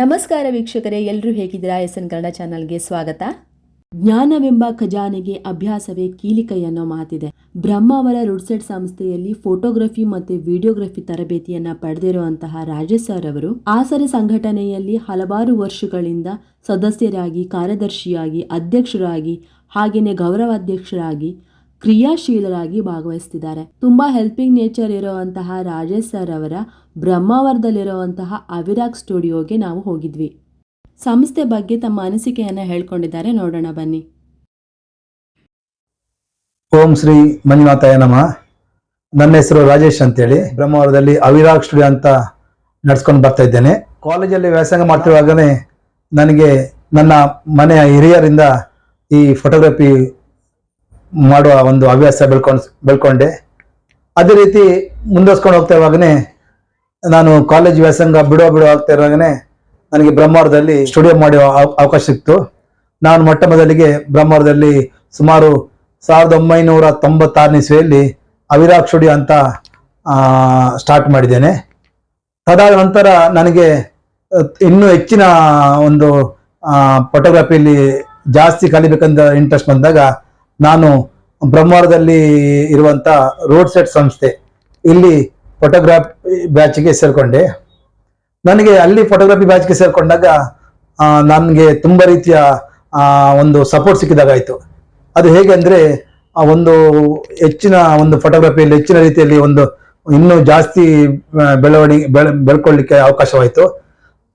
ನಮಸ್ಕಾರ ವೀಕ್ಷಕರೇ ಎಲ್ಲರೂ ಹೇಗಿದ್ದೀರಾ? ಎಸ್ ಎನ್ ಕನ್ನಡ ಚಾನಲ್ಗೆ ಸ್ವಾಗತ. ಜ್ಞಾನವೆಂಬ ಖಜಾನೆಗೆ ಅಭ್ಯಾಸವೇ ಕೀಲಿಕೈ ಅನ್ನೋ ಮಾತಿದೆ. ಬ್ರಹ್ಮಾವರ ರುಡ್ಸೆಟ್ ಸಂಸ್ಥೆಯಲ್ಲಿ ಫೋಟೋಗ್ರಫಿ ಮತ್ತು ವಿಡಿಯೋಗ್ರಫಿ ತರಬೇತಿಯನ್ನ ಪಡೆದಿರುವಂತಹ ರಾಜೇಶ್ ಸರ್ ಅವರು ಆಸರೆ ಸಂಘಟನೆಯಲ್ಲಿ ಹಲವಾರು ವರ್ಷಗಳಿಂದ ಸದಸ್ಯರಾಗಿ, ಕಾರ್ಯದರ್ಶಿಯಾಗಿ, ಅಧ್ಯಕ್ಷರಾಗಿ ಹಾಗೆಯೇ ಗೌರವಾಧ್ಯಕ್ಷರಾಗಿ ಕ್ರಿಯಾಶೀಲರಾಗಿ ಭಾಗವಹಿಸ್ತಿದ್ದಾರೆ. ತುಂಬಾ ಹೆಲ್ಪಿಂಗ್ ನೇಚರ್ ಇರುವಂತಹ ರಾಜೇಶ್ ಸರ್ ಅವರ ಬ್ರಹ್ಮಾವರದಲ್ಲಿರುವಂತಹ ಅವಿರಾಗ್ ಸ್ಟುಡಿಯೋಗೆ ನಾವು ಹೋಗಿದ್ವಿ. ಸಂಸ್ಥೆ ಬಗ್ಗೆ ತಮ್ಮ ಅನಿಸಿಕೆಯನ್ನ ಹೇಳ್ಕೊಂಡಿದ್ದಾರೆ. ನೋಡೋಣ, ಬನ್ನಿ. ಓಂ ಶ್ರೀ ಮಂಜುನಾಥಾಯ ನಮಃ. ನನ್ನ ಹೆಸರು ರಾಜೇಶ್ ಅಂತ ಹೇಳಿ ಬ್ರಹ್ಮಾವರದಲ್ಲಿ ಅವಿರಾಗ್ ಸ್ಟುಡಿಯೋ ಅಂತ ನಡ್ಸ್ಕೊಂಡು ಬರ್ತಾ ಇದ್ದೇನೆ. ಕಾಲೇಜಲ್ಲಿ ವ್ಯಾಸಂಗ ಮಾಡ್ತಿರುವಾಗನೇ ನನಗೆ ನನ್ನ ಮನೆಯ ಹಿರಿಯರಿಂದ ಈ ಫೋಟೋಗ್ರಫಿ ಮಾಡುವ ಒಂದು ಹವ್ಯಾಸ ಬೆಳ್ಕೊಂಡು, ಬೆಳ್ಕೊಂಡೆ. ಅದೇ ರೀತಿ ಮುಂದುವರ್ಸ್ಕೊಂಡು ಹೋಗ್ತಾ ಇರುವಾಗನೇ ನಾನು ಕಾಲೇಜ್ ವ್ಯಾಸಂಗ ಬಿಡುವ ಬಿಡುವ ಆಗ್ತಾ ಇರುವಾಗನೇ ನನಗೆ ಬ್ರಹ್ಮಾವರದಲ್ಲಿ ಸ್ಟುಡಿಯೋ ಮಾಡುವ ಅವ- ಅವಕಾಶ ಸಿಕ್ತು. ನಾನು ಮೊಟ್ಟ ಮೊದಲಿಗೆ ಬ್ರಹ್ಮಾವರದಲ್ಲಿ ಸುಮಾರು ಸಾವಿರದ ಒಂಬೈನೂರ ತೊಂಬತ್ತಾರನೇ ಇಸ್ವಿಯಲ್ಲಿ ಅವಿರಾಗ್ ಸ್ಟುಡಿಯೋ ಅಂತ ಸ್ಟಾರ್ಟ್ ಮಾಡಿದ್ದೇನೆ. ತದಾದ ನಂತರ ನನಗೆ ಇನ್ನೂ ಹೆಚ್ಚಿನ ಒಂದು ಫೋಟೋಗ್ರಫಿಯಲ್ಲಿ ಜಾಸ್ತಿ ಕಲಿಬೇಕಂತ ಇಂಟ್ರೆಸ್ಟ್ ಬಂದಾಗ ನಾನು ಬ್ರಹ್ಮಾವರದಲ್ಲಿ ಇರುವಂತ ರೋಡ್ ಸೆಟ್ ಸಂಸ್ಥೆ, ಇಲ್ಲಿ ಫೋಟೋಗ್ರಾಫಿ ಬ್ಯಾಚ್ಗೆ ಸೇರ್ಕೊಂಡೆ. ನನಗೆ ಅಲ್ಲಿ ಫೋಟೋಗ್ರಫಿ ಬ್ಯಾಚ್ಗೆ ಸೇರ್ಕೊಂಡಾಗ ನನಗೆ ತುಂಬ ರೀತಿಯ ಒಂದು ಸಪೋರ್ಟ್ ಸಿಕ್ಕಿದಾಗಾಯಿತು. ಅದು ಹೇಗೆ ಅಂದರೆ ಒಂದು ಹೆಚ್ಚಿನ ಒಂದು ಫೋಟೋಗ್ರಫಿಯಲ್ಲಿ ಹೆಚ್ಚಿನ ರೀತಿಯಲ್ಲಿ ಒಂದು ಇನ್ನೂ ಜಾಸ್ತಿ ಬೆಳವಣಿಗೆ, ಬೆಳೆ ಬೆಳ್ಕೊಳ್ಳಿಕ್ಕೆ ಅವಕಾಶವಾಯಿತು.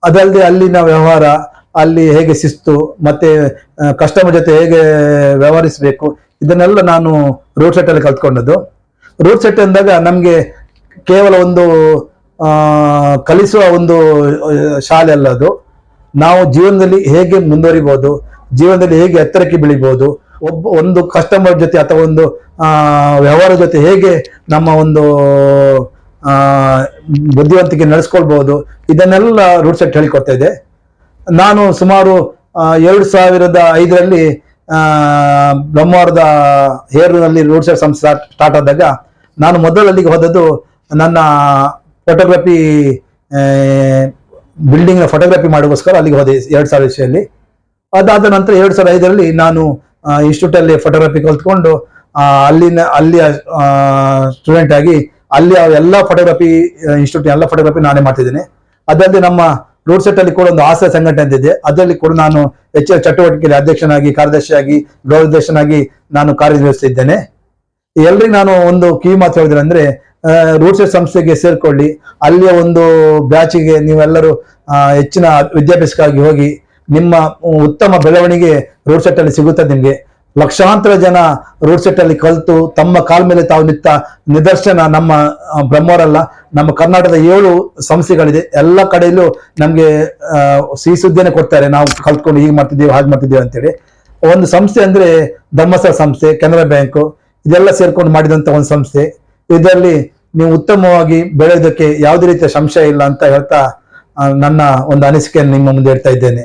ಅದಲ್ಲದೆ ಅಲ್ಲಿನ ವ್ಯವಹಾರ ಅಲ್ಲಿ ಹೇಗೆ ಶಿಸ್ತು, ಮತ್ತೆ ಕಸ್ಟಮರ್ ಜೊತೆ ಹೇಗೆ ವ್ಯವಹರಿಸಬೇಕು, ಇದನ್ನೆಲ್ಲ ನಾನು ರೋಡ್ ಸೆಟ್ ಅಲ್ಲಿ ಕಲ್ತ್ಕೊಂಡದ್ದು. ರೋಡ್ ಸೆಟ್ ಅಂದಾಗ ನಮಗೆ ಕೇವಲ ಒಂದು ಕಲಿಸುವ ಒಂದು ಶಾಲೆ ಅಲ್ಲ ಅದು. ನಾವು ಜೀವನದಲ್ಲಿ ಹೇಗೆ ಮುಂದುವರಿಬಹುದು ಜೀವನದಲ್ಲಿ ಹೇಗೆ ಎತ್ತರಕ್ಕೆ ಬೆಳಿಬಹುದು ಒಬ್ಬ, ಒಂದು ಕಸ್ಟಮರ್ ಜೊತೆ ಅಥವಾ ಒಂದು ವ್ಯವಹಾರ ಜೊತೆ ಹೇಗೆ ನಮ್ಮ ಒಂದು ಬುದ್ಧಿವಂತಿಕೆ ನಡೆಸ್ಕೊಳ್ಬಹುದು ಇದನ್ನೆಲ್ಲ ರೂಟ್ ಸೆಟ್ ಹೇಳಿಕೊಡ್ತಾ ಇದೆ. ನಾನು ಸುಮಾರು ಎರಡು ಸಾವಿರದ ಐದರಲ್ಲಿ ಬ್ರಹ್ಮವಾರದ ಹೇರೂರಿನಲ್ಲಿ ರೋಡ್ ಸೈಡ್ ಸಂಸ್ಥೆ ಸ್ಟಾರ್ಟ್ ಆದಾಗ ನಾನು ಮೊದಲಲ್ಲಿಗೆ ಹೋದದ್ದು ನನ್ನ ಫೋಟೋಗ್ರಫಿ ಬಿಲ್ಡಿಂಗ್ ಫೋಟೋಗ್ರಫಿ ಮಾಡೋಕ್ಕೋಸ್ಕರ ಅಲ್ಲಿಗೆ ಹೋದೆ ಎರಡು ಸಾವಿರ ಅದಾದ ನಂತರ ಎರಡು ಸಾವಿರದ ಐದರಲ್ಲಿ ನಾನು ಇನ್ಸ್ಟಿಟ್ಯೂಟ್ ಅಲ್ಲಿ ಫೋಟೋಗ್ರಫಿ ಕಲ್ತ್ಕೊಂಡು ಅಲ್ಲಿನ, ಅಲ್ಲಿಯ ಸ್ಟೂಡೆಂಟ್ ಆಗಿ ಅಲ್ಲಿ ಎಲ್ಲ ಫೋಟೋಗ್ರಫಿ ಇನ್ಸ್ಟಿಟ್ಯೂಟ್ ಎಲ್ಲ ಫೋಟೋಗ್ರಫಿ ನಾನೇ ಮಾಡ್ತಿದ್ದೇನೆ. ಅದಲ್ಲದೆ ನಮ್ಮ ರೋಡ್ ಸೆಟ್ ಅಲ್ಲಿ ಕೂಡ ಒಂದು ಆಸೆ ಸಂಘಟನೆ ಅಂತಿದೆ ಅದರಲ್ಲಿ ಕೂಡ ನಾನು ಹೆಚ್ಚಿನ ಚಟುವಟಿಕೆಯಲ್ಲಿ ಅಧ್ಯಕ್ಷನಾಗಿ, ಕಾರ್ಯದರ್ಶಿಯಾಗಿ, ಗೌರವಾಧ್ಯಕ್ಷನಾಗಿ ನಾನು ಕಾರ್ಯನಿರ್ವಹಿಸುತ್ತಿದ್ದೇನೆ ಎಲ್ರಿಗೂ ನಾನು ಒಂದು ಕಿವಿ ಮಾತು ಹೇಳಿದ್ರೆ ಅಂದ್ರೆ ರೂಟ್ ಸೆಟ್ ಸಂಸ್ಥೆಗೆ ಸೇರ್ಕೊಳ್ಳಿ. ಅಲ್ಲಿಯ ಒಂದು ಬ್ಯಾಚಿಗೆ ನೀವೆಲ್ಲರೂ ಹೆಚ್ಚಿನ ವಿದ್ಯಾಭ್ಯಾಸಕ್ಕಾಗಿ ಹೋಗಿ ನಿಮ್ಮ ಉತ್ತಮ ಬೆಳವಣಿಗೆ ರೋಡ್ ಸೆಟ್ ಅಲ್ಲಿ ಸಿಗುತ್ತೆ ನಿಮ್ಗೆ. ಲಕ್ಷಾಂತರ ಜನ ರೋಡ್ ಸೆಟ್ ಅಲ್ಲಿ ಕಲಿತು ತಮ್ಮ ಕಾಲ ಮೇಲೆ ತಾವು ನಿಂತ ನಿದರ್ಶನ ನಮ್ಮ ಬ್ರಹ್ಮರಲ್ಲ ನಮ್ಮ ಕರ್ನಾಟಕದ ಏಳು ಸಂಸ್ಥೆಗಳಿದೆ. ಎಲ್ಲ ಕಡೆಯಲ್ಲೂ ನಮ್ಗೆ ಸಿಹಿ ಸುದ್ದಿಯನ್ನು ಕೊಡ್ತಾರೆ. ನಾವು ಕಲ್ತ್ಕೊಂಡು ಹೀಗೆ ಮಾಡ್ತಿದ್ದೀವಿ, ಹಾಗೆ ಮಾಡ್ತಿದ್ದೀವಿ ಅಂತೇಳಿ. ಒಂದು ಸಂಸ್ಥೆ ಅಂದ್ರೆ ಧರ್ಮಸ್ಥಳ ಸಂಸ್ಥೆ, ಕೆನರಾ ಬ್ಯಾಂಕು, ಇದೆಲ್ಲ ಸೇರ್ಕೊಂಡು ಮಾಡಿದಂತ ಒಂದು ಸಂಸ್ಥೆ. ಇದರಲ್ಲಿ ನೀವು ಉತ್ತಮವಾಗಿ ಬೆಳೆಯೋದಕ್ಕೆ ಯಾವುದೇ ರೀತಿಯ ಸಂಶಯ ಇಲ್ಲ ಅಂತ ಹೇಳ್ತಾ ನನ್ನ ಒಂದು ಅನಿಸಿಕೆಯನ್ನು ನಿಮ್ಮ ಮುಂದೆ ಇಡ್ತಾ ಇದ್ದೇನೆ.